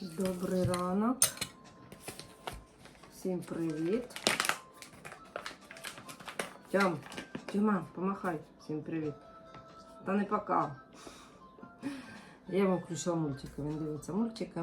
Добрий ранок. Всім привіт. Тьом, Тьома, помахай. Всім привіт. Та не пока. Я йому включила мультики. Він дивиться мультики.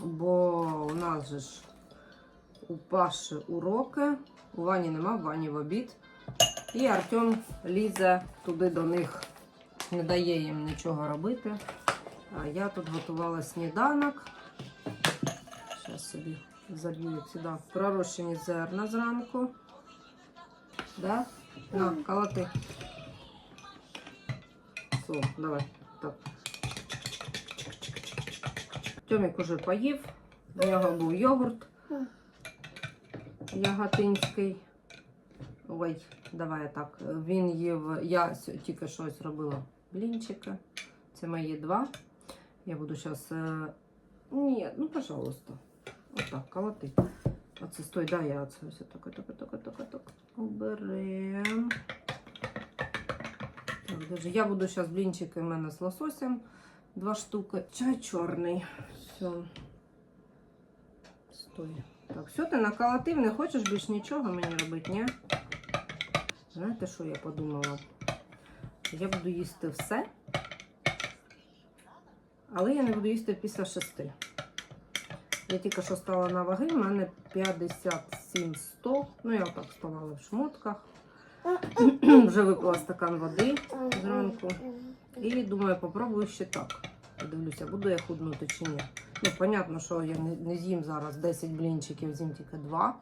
Бо у нас же ж у Паші уроки. У Вані нема, в Вані в обід. І Артем лізе туди до них, не дає їм нічого робити. А я тут готувала сніданок. Зараз собі заб'ю їх сюди. Пророщені зерна зранку. Да? На, колоти. Все, давай. Так. Тьомік уже поїв. У нього був йогурт яготинський. Ой, давай так. Він їв. Я тільки щось робила блінчики. Це мої два. Я буду зараз. Ні, ну пожалуйста. Отак, колоти. Оце стой, да, я оце все так, так, так, так, так. Уберем. Так, даже я буду зараз блінчики в мене з лососем. Два штуки. Чай чорний. Все. Стой. Так, все, ти наколотив, не хочеш більш нічого мені робити, ні? Знаєте, що я подумала? Я буду їсти все, але я не буду їсти після шести. Я тільки що стала на ваги, в мене 57-100. Ну, я отак ставала в шмотках. Вже випила стакан води зранку. І думаю, попробую ще так. Подивлюся, буду я худнути чи ні. Ну, понятно, що я не, не з'їм зараз 10 блінчиків, з'їм тільки 2.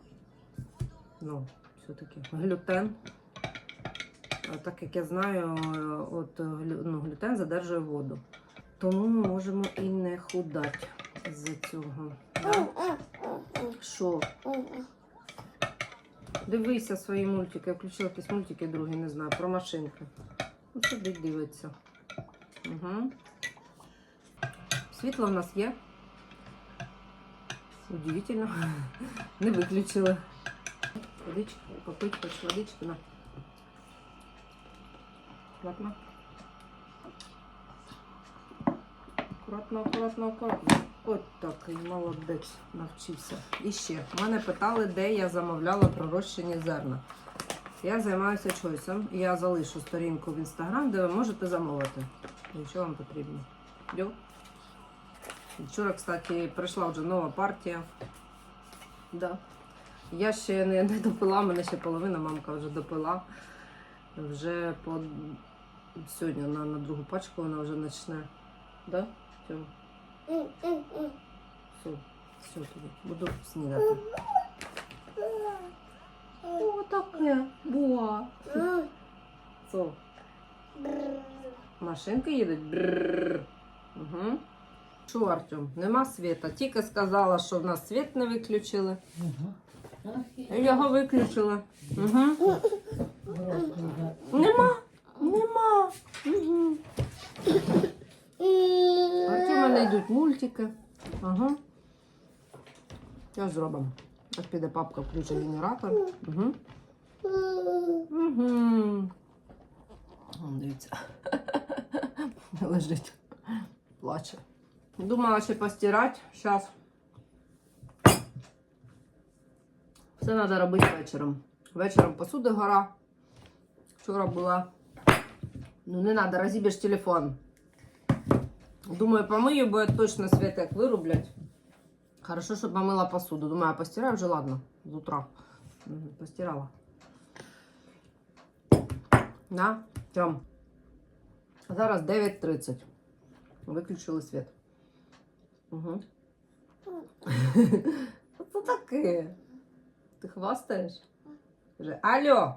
Ну, все-таки глютен. Так як я знаю, от ну, глютен задержує воду. Тому ми можемо і не худати з цього. Що? Дивися свої мультики. Я включила якісь мультики другі, не знаю, про машинки. Ну, сидить, дивиться. Угу. Світло в нас є. Удивительно. Не виключила. Водички, попить хоч водички на. Аккуратно. Аккуратно, аккуратно, аккуратно. От такий молодець навчився. І ще, мене питали, де я замовляла пророщені зерна. Я займаюся чойсом. Я залишу сторінку в інстаграм, де ви можете замовити. Якщо вам потрібно. Йо. Вчора, кстати, прийшла вже нова партія. Да. Я ще не, не допила, мене ще половина, мамка вже допила. Вже по сьогодні на, на другу пачку вона вже почне. Да? Все, все тоді. Буду снідати. О, таке. Буа. Що? Машинки їдуть? Брррр. Угу. Що, Артем, нема світа. Тільки сказала, що в нас світ не виключили. Я Його виключила. Угу. Нема. Нема. Угу. Артем, мене йдуть мультики. Ага. Що зробимо? Ось піде папка включить генератор. Угу. Угу. Дивіться. Лежить. Плаче. Думала ще постирати. Зараз. Все треба робити вечором. Вечором посуди гора. Вчора була. Ну не треба, розіб'єш телефон. Думаю, помию, бо точно світ як вирублять. Хорошо, що помила посуду. Думаю, а постираю вже ладно. З утра. Мгм, Постирала. На, Тьом. Зараз 9.30. Виключили світ. Угу. Це таке. Ти хвастаєш? Каже, алло.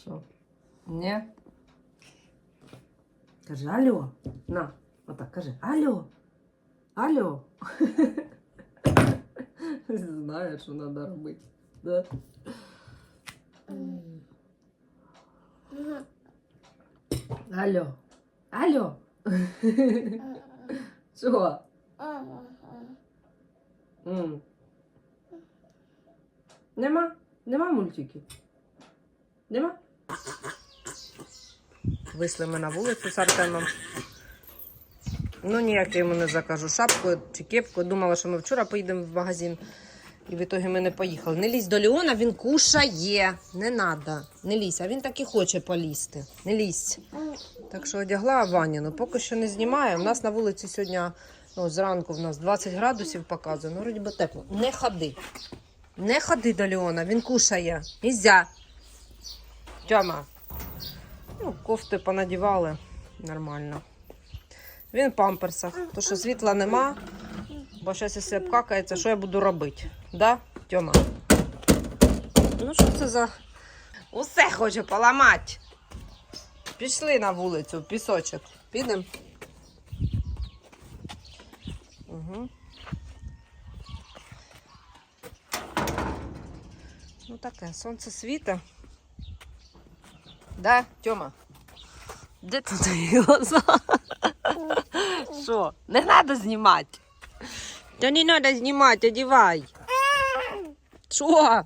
Що? Ні? Каже, алло. На, отак, каже, алло. Алло. Знає, що треба робити. Да? Алло. Алло. М. Нема? Нема мультиків? Нема? Вийшли ми на вулицю з Артемом. Ну, ніяк я йому не закажу шапку чи кепку. Думала, що ми вчора поїдемо в магазин. І в ітогі ми не поїхали. Не лізь до Леона, він кушає. Не треба. Не лізь, а він так і хоче полізти. Не лізь. Так що одягла Ваніну. Поки що не знімає. У нас на вулиці сьогодні, ну, зранку в нас 20 градусів показує. Ну, вроді би тепло. Не ходи. Не ходи до Леона, він кушає. Нельзя. Тьома. Ну, кофти понадівали. Нормально. Він в памперсах. То що світла нема. Бо зараз, якщо обкакається, що я буду робити? Да, Тьома? Ну, що це за. Усе хоче поламати. Пішли на вулицю, в пісочок. Підемо. Угу. Ну таке, сонце світа. Да, Тьома? Де тут твої глаза? Що? Не треба знімати. Та не треба знімати, одівай. Що?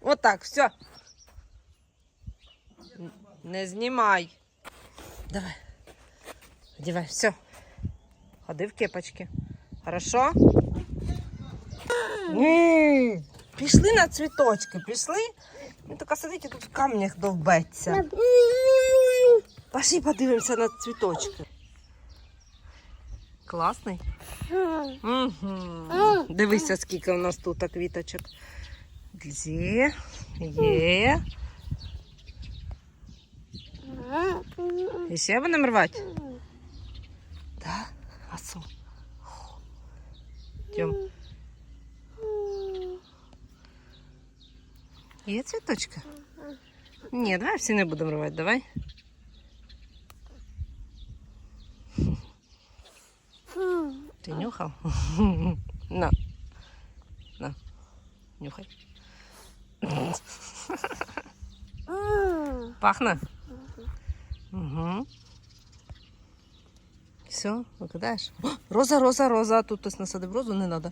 Отак, все. Не знімай. Давай. Одівай, все. Ходи в кепочки. Хорошо? Пішли на цвіточки, пішли. Він тільки сидить і тут в камнях довбеться. Пошли подивимося на цвіточки. Класний. Угу. Дивися, скільки у нас тут квіточок. Є, є. І ще будемо рвати? Є цвіточка? Ні, давай всі не будемо рвати, давай. Ти нюхав? На. На. Нюхай. Пахне? Угу. Все, викидаєш? О, Роза, роза, роза. Тут хтось насадив розу, не треба.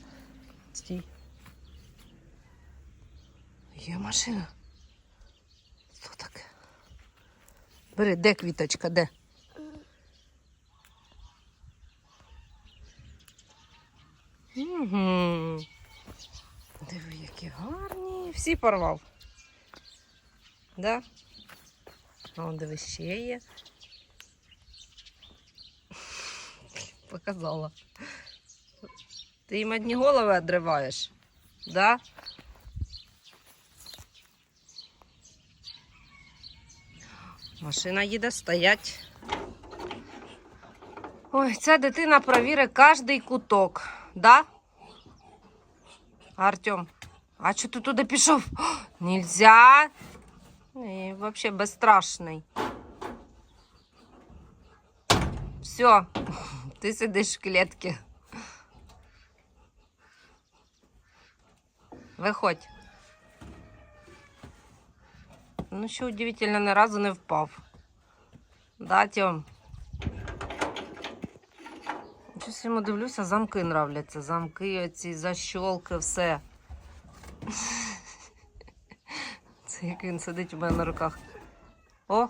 Стій. Є машина. Що таке? Бери, де квіточка, де? Угу. Диви, які гарні. Всі порвав. Да? О, диви, ще є. Показала. Ти їм одні голови відриваєш? Да? Машина їде стоять. Ой, ця дитина провірить кожний куток, да? Артем, а що ти туди пішов? Нельзя. І вообще безстрашний. Все, ти сидиш в клітці. Виходь. Ну, що удивительно, ні разу не впав. Да, Тьом? Щось йому дивлюся, замки нравляться. Замки, оці защолки, все. Це як він сидить у мене на руках. О!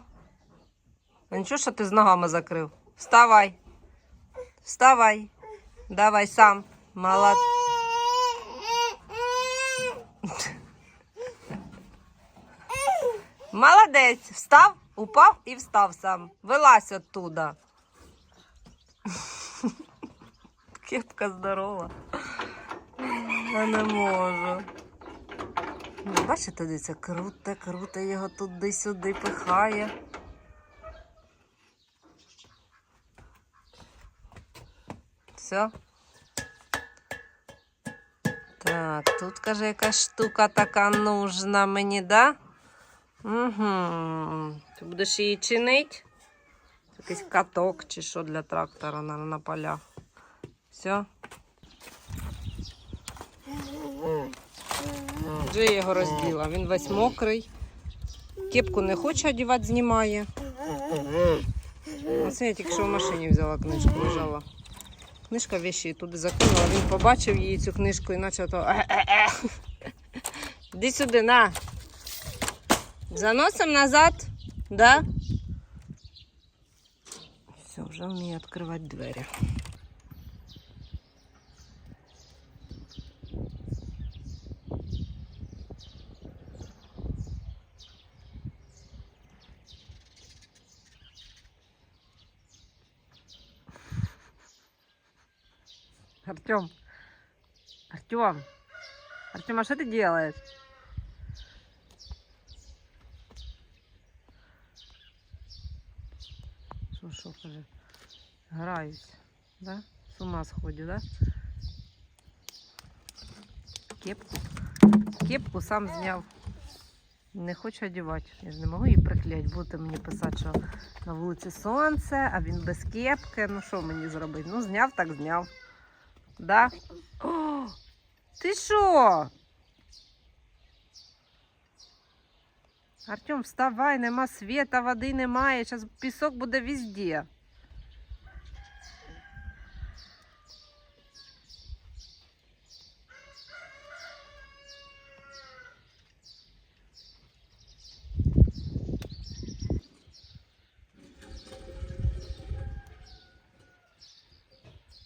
А нічого, що ти з ногами закрив? Вставай. Вставай. Давай сам. Молод... Молодець. Встав, упав і встав сам. Вилазь оттуда. Кепка здорова. Я не можу. Ну, бачите, дивіться, круте, круте його туди-сюди пихає. Все. Так, тут каже, якась штука така нужна мені, да? Угу. Ти будеш її чинити? Якийсь каток чи що для трактора на, на полях. Все. Вже я його розділа. Він весь мокрий. Кепку не хоче одягати, знімає. Оце я тільки що в машині взяла книжку, лежала. Книжка вещі туди закинула. Він побачив її цю книжку і почав то. Іди сюди, на. Заносим назад. Да? Все, вже вміє відкривати двері. Артем. Артем. Артем, а что ты делаешь? Граюсь, да? З ума сходю, да? Кепку. Кепку сам зняв. Не хочу одягати. Я ж не можу її приклеїти. Будете мені писати, що на вулиці сонце, а він без кепки. Ну що мені зробити? Ну, зняв, так зняв. Да? О, ти що? Артем, вставай, нема світа, води немає. Зараз пісок буде везде.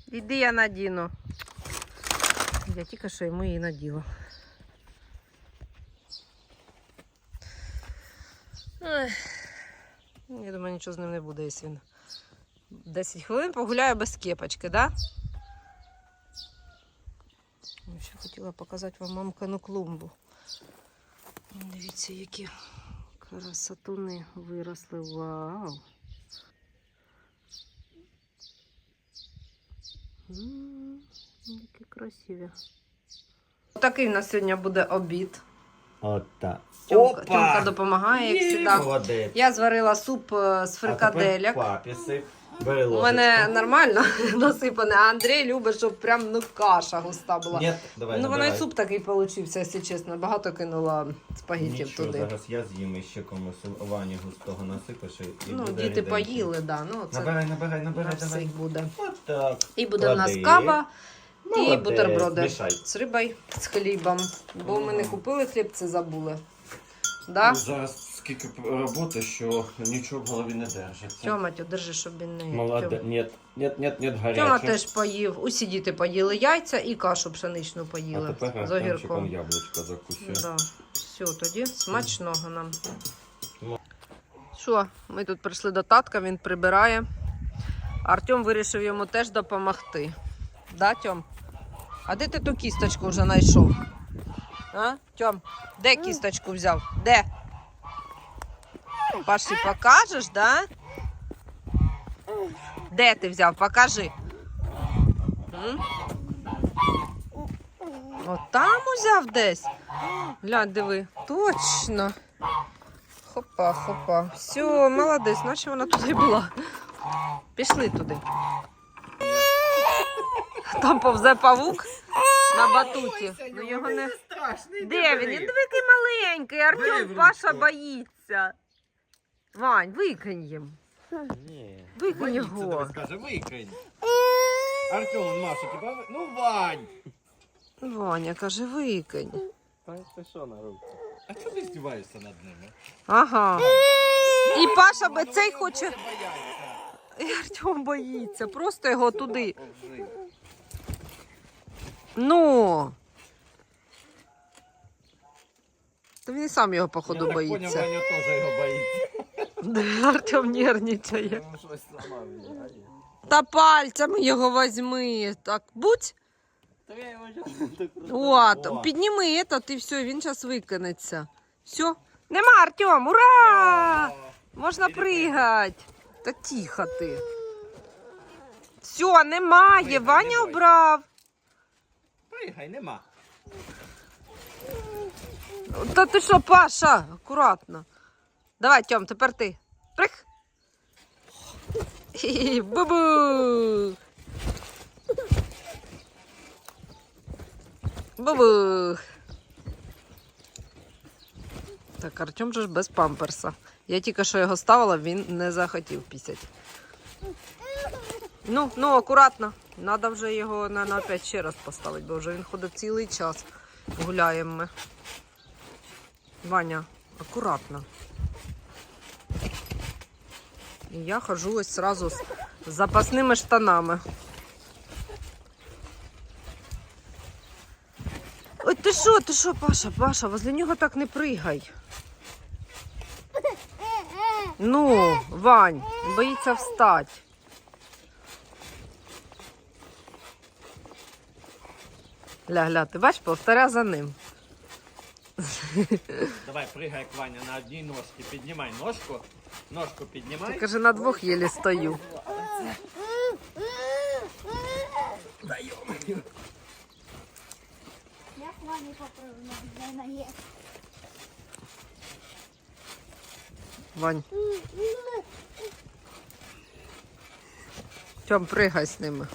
Іди я надіну. Я тільки що йому її наділа. Ой. Я думаю, нічого з ним не буде, якщо він 10 хвилин погуляє без кепочки, да? Я ще хотіла показати вам мамкану клумбу. Дивіться, які красотуни виросли. Вау! Які красиві. Такий у нас сьогодні буде обід. От так. Тьомка, Тьомка допомагає, як завжди. Молодець. Я зварила суп е, з тепер Папі сип. У мене нормально насипане, а Андрій любить, щоб прям ну каша густа була. Ні, давай, ну вона набирай. і суп такий получився, якщо чесно. Багато кинула спагіттів Нічого, туди. зараз я з'їм і ще комусь Вані густого насипиш і Ну, буде діти ріденький. поїли, да. Ну, це Набирай, набирай, на набирай, всіх давай. буде. От так. І буде в нас Клади. кава і Молодець, бутерброди Мішай. з рибою, з хлібом. Бо ми не купили хліб, це забули. Да? Ну, Зараз скільки роботи, що нічого в голові не держиться. Тьома, тьо, держи, щоб він не Молоде. Нет, нет, нет, нет, гаряче. Тьома теж поїв. Усі діти поїли яйця і кашу пшеничну А поїли тепер з огірком. яблучко закусю. Да. Все, тоді смачного нам. Ну. Що, ми тут прийшли до татка, він прибирає. Артем вирішив йому теж допомогти. Да, Тьом? А де ти ту кісточку вже знайшов? А? Тьом, де кісточку взяв? Де? Паші, покажеш, да? Де ти взяв? Покажи. М? От там узяв десь. Глянь, диви. Точно. Хопа, хопа. Все, молодець, наче вона туди була. Пішли туди. Там повзе павук на батуті. Ну його не. Де він? Він дивикий маленький. Артем Паша боїться. Вань, викинь їм. Ні. Викинь його. скаже, викинь. Артем, Маша, тебе... ви- Ну, Вань! Ваня каже, викинь. Ти що на руку? А чого ти здіваєшся над ними? Ага. І Паша би цей хоче. І Артем боїться. Просто його туди. Ну. Та він і сам його, походу, боїться. Ваня теж його боїться. Артем нервничає. Ну, щось. Та пальцями його візьми. Так, будь. Та я його так От, О. підніми этот і все, він зараз викинеться. Все. Нема, Артем, ура! Можна пригати. Та тихо ти. Все, немає. Пригай, Ваня не бойся. обрав. Пригай, нема. Та ти що, Паша? Акуратно. Давай, Тьом, тепер ти. Прих. Бу-бу. Бу-бу. Так, Артем же ж без памперса. Я тільки що його ставила, він не захотів пісять. Ну, ну, акуратно. Надо вже його, наверное, опять ще раз поставити, бо вже він ходить цілий час. Гуляємо ми. Ваня, акуратно. І я хожу ось сразу з запасними штанами. Ой, ти що, ти що, Паша, Паша, возле нього так не пригай. Ну, Вань, боїться встать. Ля-ля, ти бач, повторя за ним. Давай, пригай, Ваня, на одній ножці. Піднімай ножку. Ножку піднімай. каже, на двох єлі стою. Мамі поправила на є. Вань, Тьом, пригай з ними.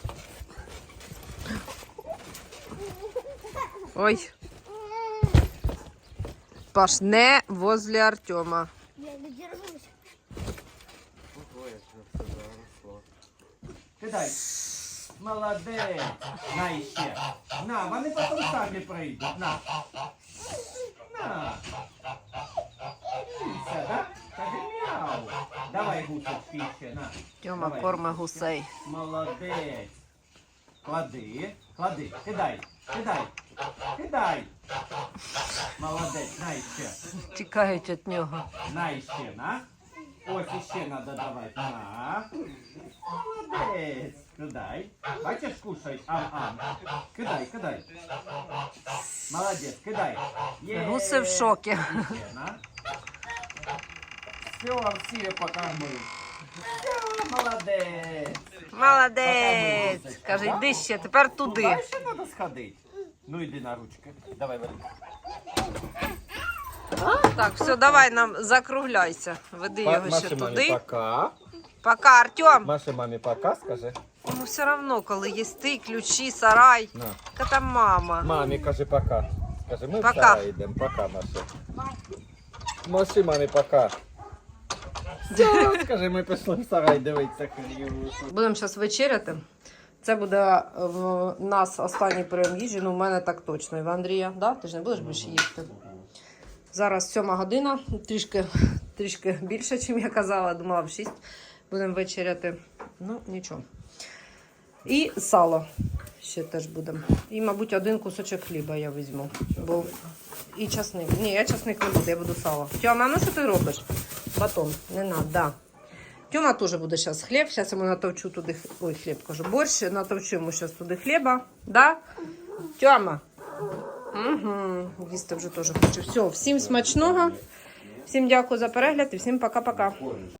Ой. Паш, не возле Артема. Я не держусь. Кидай. Молодець. На іще. На, вони потім самі прийдуть. На. На. Дивіться, да? Каже мяу. Давай гусочки ще, на. Тьома Давай. корме гусей. Молодець. Клади, клади, кидай, кидай, кидай. Молодець, на іще. Тікають від нього. На іще, на. Ось іще надо давати. На. Молодець. Кидай. Бачиш, кушають. Ам-ам. Кидай, кидай. Молодець, кидай. Є. Гуси в шокі. Все, всі покормив. Все, молодець. Молодець. Каже, йди ще, тепер туди. Далі треба сходити. Ну йди на ручки. Давай, Валерій. Так, все, давай нам закругляйся. Веди його ще туди. пока. Пока, Артем. Маше мамі пока, скажи. Йому все одно, коли є ти, ключі, сарай. На. Яка там мама. Мамі кажи пока. Скажи, ми Пока. в сарай йдемо. Пока, Маше. Маши мамі пока. Скажи, ми пішли в сарай дивитися. Будемо зараз вечеряти. Це буде в нас останній прийом їжі. Ну, в мене так точно. І в Андрія, да? ти ж не будеш більше їсти. Зараз сьома година, трішки, трішки більше, ніж я казала. Думала в 6 будемо вечеряти. Ну, нічого. І сало ще теж будемо. І, мабуть, один кусочок хліба я візьму. Бо... І часник. Ні, я часник не буду, я буду сало. Тьома, ну що ти робиш? Батон, не надо, да. Тьома теж буде зараз хліб. Зараз йому натовчу туди ой, хліб кажу, борщ, натовчу йому зараз туди хліба. Да? Тьома. Угу. Їсти вже теж хочу. Все, всім смачного. Всім дякую за перегляд і всім пока-пока.